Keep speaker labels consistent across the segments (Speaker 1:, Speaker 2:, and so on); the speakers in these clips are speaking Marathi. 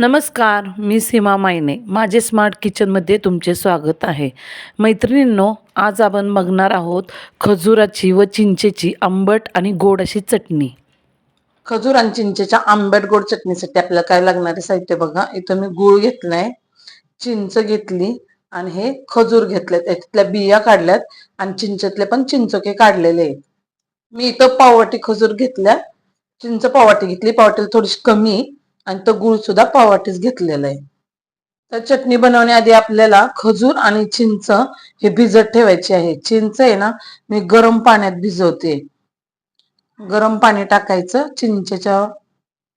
Speaker 1: नमस्कार मी सीमा मायने. माझे स्मार्ट किचनमध्ये तुमचे स्वागत आहे. मैत्रिणींनो आज आपण बघणार आहोत खजुराची व चिंचेची आंबट आणि गोड अशी चटणी.
Speaker 2: खजूर आणि चिंचेच्या आंबट गोड चटणीसाठी आपल्याला काय लागणारे साहित्य बघा. इथं मी गुळ घेतलाय चिंच घेतली आणि हे खजूर घेतलेत. याच्यातल्या बिया काढल्यात आणि चिंचेतले पण चिंचोके काढलेले आहेत. मी इथं पाववाटी खजूर घेतल्या. चिंच पाववाटी घेतली. पाववाटीला थोडीशी कमी आणि तो गुळ सुद्धा पावाटीस घेतलेला आहे. तर चटणी बनवण्याआधी आपल्याला खजूर आणि चिंच हे भिजत ठेवायची आहे. चिंच आहे ना मी गरम पाण्यात भिजवते. गरम पाणी टाकायचं चिंचेच्या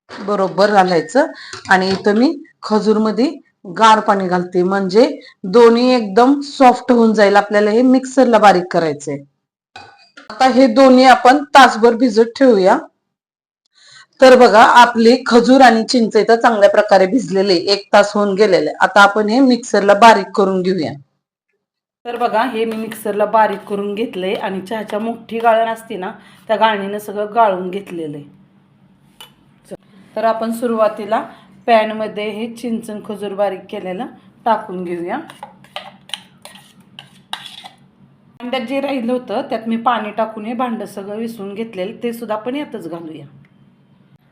Speaker 2: बरोबर घालायचं आणि इथं मी खजूरमध्ये गार पाणी घालते. म्हणजे दोन्ही एकदम सॉफ्ट होऊन जाईल आपल्याला हे मिक्सरला बारीक करायचंय. आता हे दोन्ही आपण तासभर भिजत ठेवूया. तर बघा आपली खजूर आणि चिंच इथं चांगल्या प्रकारे भिजलेले एक तास होऊन गेलेले आता आपण हे मिक्सरला बारीक करून घेऊया.
Speaker 1: तर बघा हे मी मिक्सरला बारीक करून घेतलंय आणि चहाच्या मोठी गाळण असते ना त्या गाळणीनं सगळं गाळून घेतलेलं आहे. तर आपण सुरुवातीला पॅनमध्ये हे चिंचन खजूर बारीक केलेलं टाकून घेऊया. भांड्यात जे राहिलं होतं त्यात मी पाणी टाकून हे भांडं सगळं विसरून घेतलेलं ते सुद्धा आपण यातच घालूया.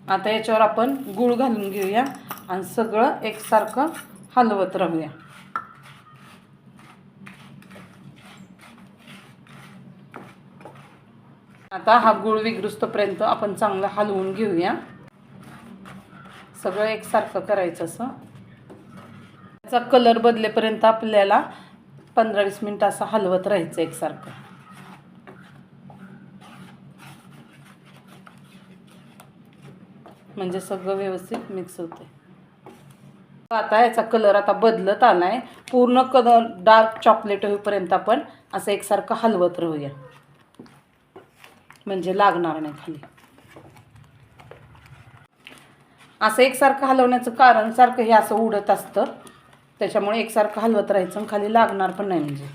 Speaker 1: आता याच्यावर आपण गूळ घालून घेऊया आणि सगळं एकसारखं हलवत राहूया. आता हा गूळ विगृस्तपर्यंत आपण चांगलं हलवून घेऊया. सगळं एकसारखं करायचं असं. त्याचा कलर बदलेपर्यंत आपल्याला पंधरा वीस मिनटं असं हलवत राहायचं एकसारखं. म्हणजे सगळं व्यवस्थित मिक्स होते आता याचा कलर आता बदलत आला आहे पूर्ण कलर डार्क चॉकलेट होईपर्यंत आपण असं एकसारखं हलवत राहूया. म्हणजे लागणार नाही खाली. असं एकसारखं हलवण्याचं कारण सारखं हे असं उडत असतं. त्याच्यामुळे एकसारखं हलवत राहायचं आणि खाली लागणार पण नाही म्हणजे.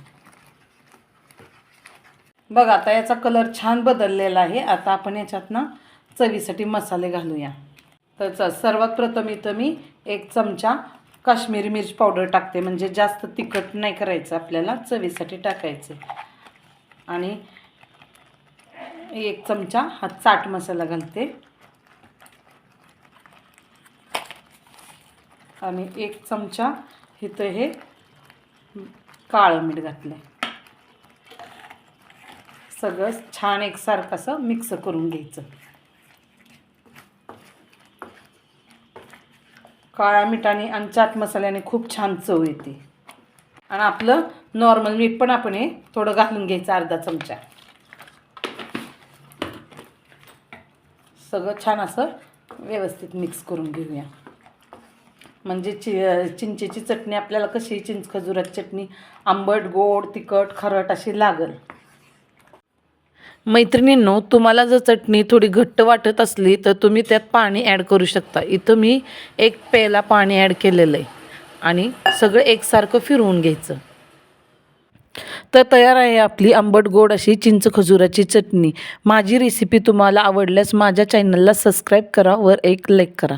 Speaker 1: बघा आता याचा कलर छान बदललेला आहे. आता आपण याच्यातनं चवीसाठी मसाले घालूया. तर सर्वात प्रथम इथं मी एक चमचा काश्मीरी मिरची पावडर टाकते. म्हणजे जास्त तिखट नाही करायचं आपल्याला चवीसाठी टाकायचं. आणि एक चमचा हा चाट मसाला घालते. आणि एक चमचा इथं हे काळं मीठ घातलं सगळं छान एकसारखं असं मिक्स करून घ्यायचं. काळ्या मिठाने आणि चाट मसाल्याने खूप छान चव येते. आणि आपलं नॉर्मल मीठ पण आपण हे थोडं घालून घ्यायचं अर्धा चमचा. सगळं छान असं व्यवस्थित मिक्स करून घेऊया. म्हणजे चि चिंचेची चटणी आपल्याला कशी चिंच खजुराची चटणी आंबट गोड तिखट खरट अशी लागल. मैत्रिणींनो तुम्हाला जर चटणी थोडी घट्ट वाटत असली तर तुम्ही त्यात पाणी ॲड करू शकता. इथं मी एक पेला पाणी ॲड केलेलं आहे आणि सगळं एकसारखं फिरवून घ्यायचं. तर तयार आहे आपली आंबट गोड अशी चिंच खजुराची चटणी. माझी रेसिपी तुम्हाला आवडल्यास माझ्या चॅनलला सबस्क्राईब करा वर एक लाईक करा.